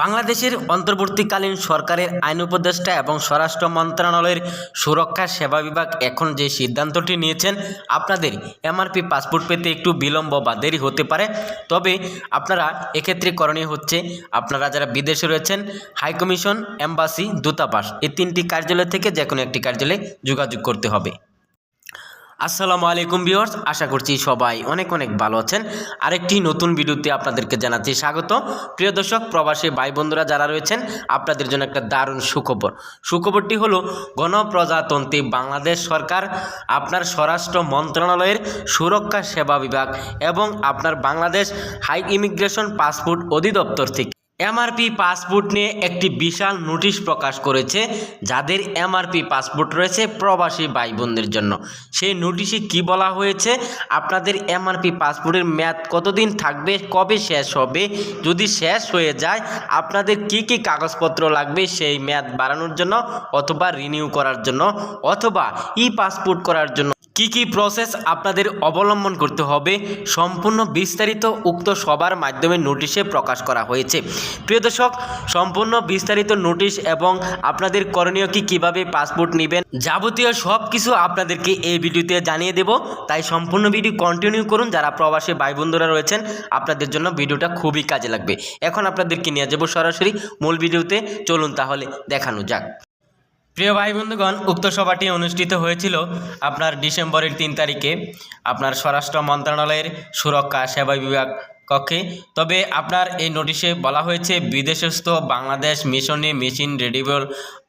বাংলাদেশের অন্তর্বর্তীকালীন সরকারের আইন উপদেষ্টা এবং স্বরাষ্ট্র মন্ত্রণালয়ের সুরক্ষা সেবা বিভাগ এখন যে সিদ্ধান্তটি নিয়েছেন, আপনাদের এমআরপি পাসপোর্ট পেতে একটু বিলম্ব বা দেরি হতে পারে। তবে আপনারা এক্ষেত্রে করণীয় হচ্ছে, আপনারা যারা বিদেশে রয়েছেন হাইকমিশন এম্বাসি দূতাবাস, এই তিনটি কার্যালয় থেকে যে কোনো একটি কার্যালয়ে যোগাযোগ করতে হবে। আসসালামু আলাইকুম ভিউয়ার্স, আশা করছি সবাই অনেক অনেক ভালো আছেন। আরেকটি নতুন ভিডিওতে আপনাদেরকে জানাচ্ছি স্বাগত। প্রিয় দর্শক, প্রবাসী ভাই বন্ধুরা যারা রয়েছেন, আপনাদের জন্য একটা দারুণ সুখবর। সুখবরটি হলো, গণপ্রজাতন্ত্রী বাংলাদেশ সরকার আপনার স্বরাষ্ট্র মন্ত্রণালয়ের সুরক্ষা সেবা বিভাগ এবং আপনার বাংলাদেশ হাই ইমিগ্রেশন পাসপোর্ট অধিদপ্তর থেকে এমআরপি পাসপোর্ট নিয়ে একটি বিশাল নোটিশ প্রকাশ করেছে, যাদের এমআরপি পাসপোর্ট রয়েছে প্রবাসী ভাই বোনদের জন্য। সেই নোটিশে কি বলা হয়েছে? আপনাদের এমআরপি পাসপোর্টের মেয়াদ কতদিন থাকবে? কবে শেষ হবে? যদি শেষ হয়ে যায়, আপনাদের কি কি কাগজপত্র লাগবে সেই মেয়াদ বাড়ানোর জন্য অথবা রিনিউ করার জন্য? অথবা ই পাসপোর্ট করার জন্য কি কি প্রসেস আপনাদের অবলম্বন করতে হবে সম্পূর্ণ বিস্তারিত উক্ত সবার মাধ্যমে নোটিশে প্রকাশ করা হয়েছে। প্রিয় দর্শক, সম্পূর্ণ বিস্তারিত নোটিশ এবং আপনাদের করণীয় কি কীভাবে পাসপোর্ট নেবেন যাবতীয় সব কিছু আপনাদেরকে এই ভিডিওতে জানিয়ে দেব। তাই সম্পূর্ণ ভিডিও কন্টিনিউ করুন। যারা প্রবাসী ভাই বন্ধুরা রয়েছেন, আপনাদের জন্য ভিডিওটা খুবই কাজে লাগবে। এখন আপনাদেরকে নিয়ে যাব সরাসরি মূল ভিডিওতে। চলুন তাহলে দেখানো যাক। প্রিয় ভাই বন্ধুগণ উক্ত সভাটি অনুষ্ঠিত হয়েছিল আপনার ডিসেম্বরের তিন তারিখে আপনার স্বরাষ্ট্র মন্ত্রণালয়ের সুরক্ষা সেবা বিভাগ কক্ষে। তবে আপনার এই নোটিশে বলা হয়েছে, বিদেশস্থ বাংলাদেশ মিশনে মেশিন রেডিবল,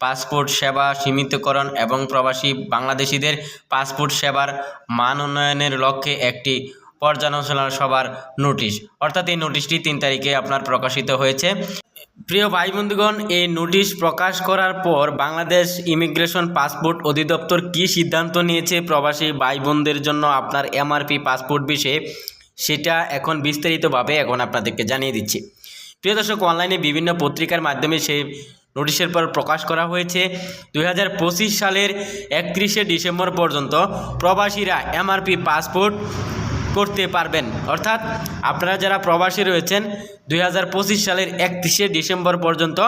পাসপোর্ট সেবা সীমিতকরণ এবং প্রবাসী বাংলাদেশিদের পাসপোর্ট সেবার মান উন্নয়নের লক্ষ্যে একটি পর্যালোচনা সভার নোটিশ। অর্থাৎ এই নোটিশটি তিন তারিখে আপনার প্রকাশিত হয়েছে। প্রিয় ভাই বন্ধুগণ এই নোটিশ প্রকাশ করার পর বাংলাদেশ ইমিগ্রেশন পাসপোর্ট অধিদপ্তর কী সিদ্ধান্ত নিয়েছে প্রবাসী ভাই বোনদের জন্য আপনার এমআরপি পাসপোর্ট বিষয়ে, সেটা এখন বিস্তারিতভাবে এখন আপনাদেরকে জানিয়ে দিচ্ছি। প্রিয় দর্শক, অনলাইনে বিভিন্ন পত্রিকার মাধ্যমে সেই নোটিশের পর প্রকাশ করা হয়েছে। দু হাজার পঁচিশ সালের একত্রিশে ডিসেম্বর পর্যন্ত প্রবাসীরা এমআরপি পাসপোর্ট করতে পারবেন। অর্থাৎ আপনারা যারা প্রবাসী রয়েছেন, দুই হাজার পঁচিশ সালের একত্রিশে ডিসেম্বর পর্যন্ত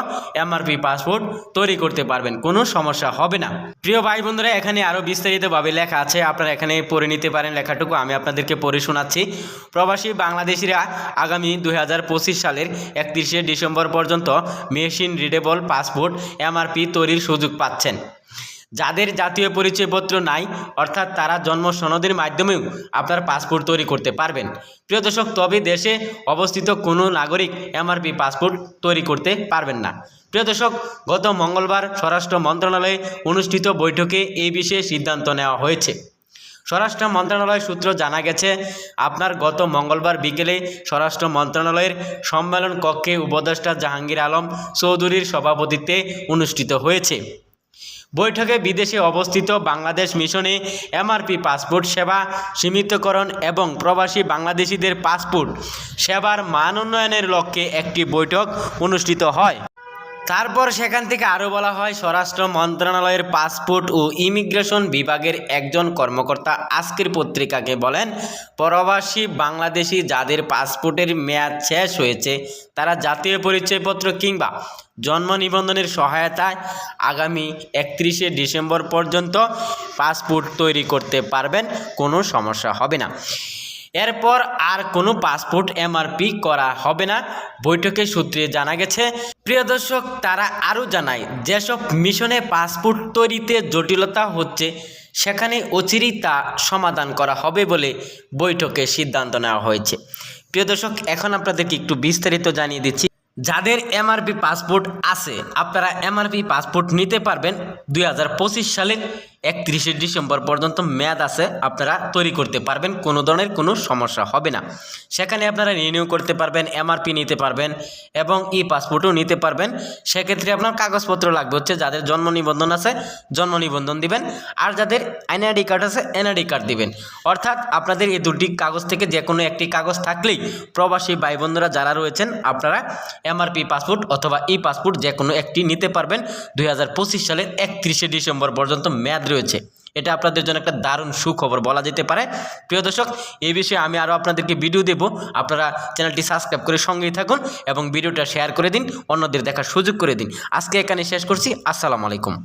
এমআরপি পাসপোর্ট তৈরি করতে পারবেন, কোনো সমস্যা হবে না। প্রিয় ভাই বন্ধুরা, এখানে আরও বিস্তারিতভাবে লেখা আছে, আপনারা এখানে পড়ে নিতে পারেন লেখাটুকু, আমি আপনাদেরকে পড়ে শোনাচ্ছি। প্রবাসী বাংলাদেশিরা আগামী দুই হাজার পঁচিশ সালের একত্রিশে ডিসেম্বর পর্যন্ত মেশিন রিডেবল পাসপোর্ট এমআরপি তৈরির সুযোগ পাচ্ছেন। যাদের জাতীয় পরিচয়পত্র নাই, অর্থাৎ তারা জন্ম সনদের মাধ্যমেও আপনার পাসপোর্ট তৈরি করতে পারবেন। প্রিয় দর্শক, তবে দেশে অবস্থিত কোনো নাগরিক এমআরপি পাসপোর্ট তৈরি করতে পারবেন না। প্রিয় দর্শক, গত মঙ্গলবার স্বরাষ্ট্র মন্ত্রণালয়ে অনুষ্ঠিত বৈঠকে এই বিষয়ে সিদ্ধান্ত নেওয়া হয়েছে। স্বরাষ্ট্র মন্ত্রণালয় সূত্র জানা গেছে, আপনার গত মঙ্গলবার বিকেলে স্বরাষ্ট্র মন্ত্রণালয়ের সম্মেলন কক্ষে উপদেষ্টা জাহাঙ্গীর আলম চৌধুরীর সভাপতিত্বে অনুষ্ঠিত হয়েছে। বৈঠকে বিদেশে অবস্থিত বাংলাদেশ মিশনে এমআরপি পাসপোর্ট সেবা সীমিতকরণ এবং প্রবাসী বাংলাদেশিদের পাসপোর্ট সেবার মান উন্নয়নের লক্ষ্যে একটি বৈঠক অনুষ্ঠিত হয়। তারপর সেখান থেকে আরও বলা হয়, স্বরাষ্ট্র মন্ত্রণালয়ের পাসপোর্ট ও ইমিগ্রেশন বিভাগের একজন কর্মকর্তা আজকের পত্রিকাকে বলেন, প্রবাসী বাংলাদেশি যাদের পাসপোর্টের মেয়াদ শেষ হয়েছে, তারা জাতীয় পরিচয়পত্র কিংবা জন্ম নিবন্ধনের সহায়তায় আগামী একত্রিশে ডিসেম্বর পর্যন্ত পাসপোর্ট তৈরি করতে পারবেন, কোনো সমস্যা হবে না। এরপর আর কোনো পাসপোর্ট এমআরপি করা হবে না, বৈঠকে সূত্রে জানা গেছে, প্রিয় দর্শক, তারা আরও জানায়, যেসব মিশনে পাসপোর্ট তৈরিতে জটিলতা হচ্ছে, সেখানে অচিরেই তা সমাধান করা হবে বলে বৈঠকে সিদ্ধান্ত নেওয়া হয়েছে। প্রিয় দর্শক, এখন আপনাদেরকে একটু বিস্তারিত জানিয়ে দিচ্ছি। যাদের এমআরপি পাসপোর্ট আছে, আপনারা এমআরপি পাসপোর্ট নিতে পারবেন দুই সালের একত্রিশে ডিসেম্বর পর্যন্ত মেয়াদ আছে, আপনারা তৈরি করতে পারবেন, কোনো ধরনের কোনো সমস্যা হবে না। সেখানে আপনারা রিনিউ করতে পারবেন এমআরপি নিতে পারবেন এবং ই পাসপোর্টও নিতে পারবেন। সেক্ষেত্রে আপনার কাগজপত্র লাগবে হচ্ছে যাদের জন্ম নিবন্ধন আছে, জন্ম নিবন্ধন দিবেন। আর যাদের এনআইডি কার্ড আছে এনআইডি কার্ড দিবেন। অর্থাৎ আপনাদের এই দুটি কাগজ থেকে যে কোনো একটি কাগজ থাকলেই প্রবাসী ভাই বন্ধুরা যারা রয়েছেন, আপনারা এমআরপি পাসপোর্ট অথবা ই পাসপোর্ট যে কোনো একটি নিতে পারবেন। দুই হাজার পঁচিশ সালের একত্রিশে ডিসেম্বর পর্যন্ত মেয়াদ রয়েছে। এটা আপনাদের জন্য একটা দারুণ সুখবর বলা যেতে পারে। প্রিয় দর্শক, এই বিষয়ে আমি আরও আপনাদেরকে ভিডিও দেব। আপনারা চ্যানেলটি সাবস্ক্রাইব করে সঙ্গেই থাকুন এবং ভিডিওটা শেয়ার করে দিন, অন্যদের দেখার সুযোগ করে দিন। আজকে এখানে শেষ করছি। আসসালামু আলাইকুম।